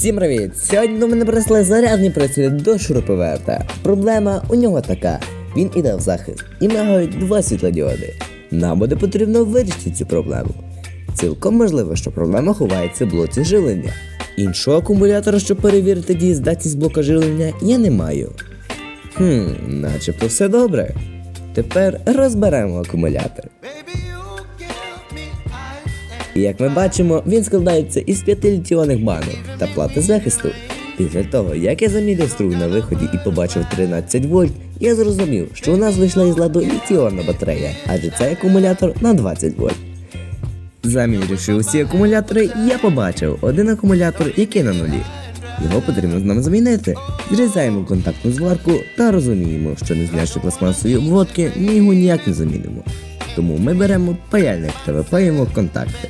Всім привіт! Сьогодні мене принесли зарядний пристрій до шуруповерта. Проблема у нього така: він іде в захист і мигають два світлодіоди. Нам буде потрібно вирішити цю проблему. Цілком можливо, що проблема ховається в блоці живлення. Іншого акумулятора, щоб перевірити дієздатність блока живлення, я не маю. Хм, начебто все добре. Тепер розберемо акумулятор. І як ми бачимо, він складається із 5 літіонних банок та плати захисту. Після того, як я заміряв струм на виході і побачив 13 вольт, я зрозумів, що у нас вийшла із ладу літіонна батарея, адже цей акумулятор на 20 вольт. Замірявши усі акумулятори, я побачив один акумулятор, який на нулі. Його потрібно нам замінити. Зрізаємо контактну зварку та розуміємо, що не знявши пластмасові обводки, ми його ніяк не замінимо. Тому ми беремо паяльник та випаємо контакти.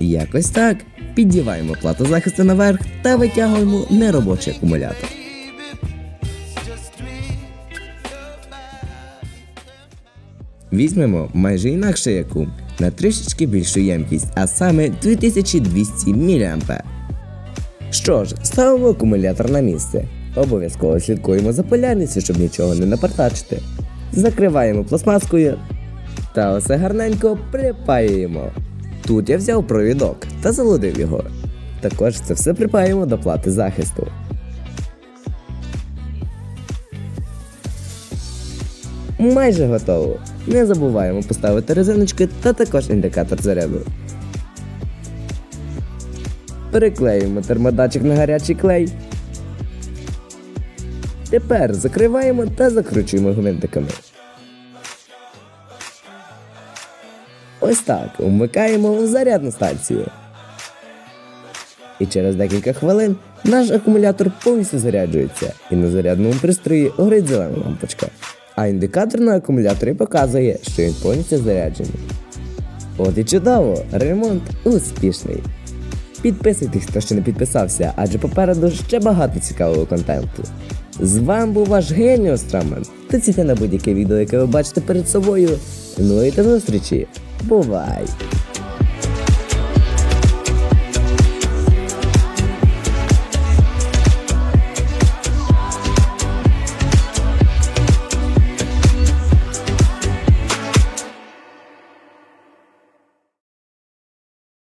Якось так. Піддіваємо плату захисту наверх та витягуємо неробочий акумулятор. Візьмемо майже інакший акум на трішечки більшу ємкість, а саме 2200 мА. Що ж, ставимо акумулятор на місце. Обов'язково слідкуємо за полярністю, щоб нічого не напартачити. Закриваємо пластмаскою та усе гарненько припаюємо. Тут я взяв провідок та залудив його. Також це все припаємо до плати захисту. Майже готово. Не забуваємо поставити резиночки та також індикатор заряду. Переклеюємо термодатчик на гарячий клей. Тепер закриваємо та закручуємо гвинтиками. Ось так вмикаємо зарядну станцію. І через декілька хвилин наш акумулятор повністю заряджується, і на зарядному пристрої горить зелена лампочка. А індикатор на акумуляторі показує, що він повністю заряджений. От і чудово, ремонт успішний. Підписуйтесь, хто ще не підписався, адже попереду ще багато цікавого контенту. З вами був ваш Геніус Трамен. Тицяйте на будь-яке відео, яке ви бачите перед собою. Ну і до зустрічі. Бувай!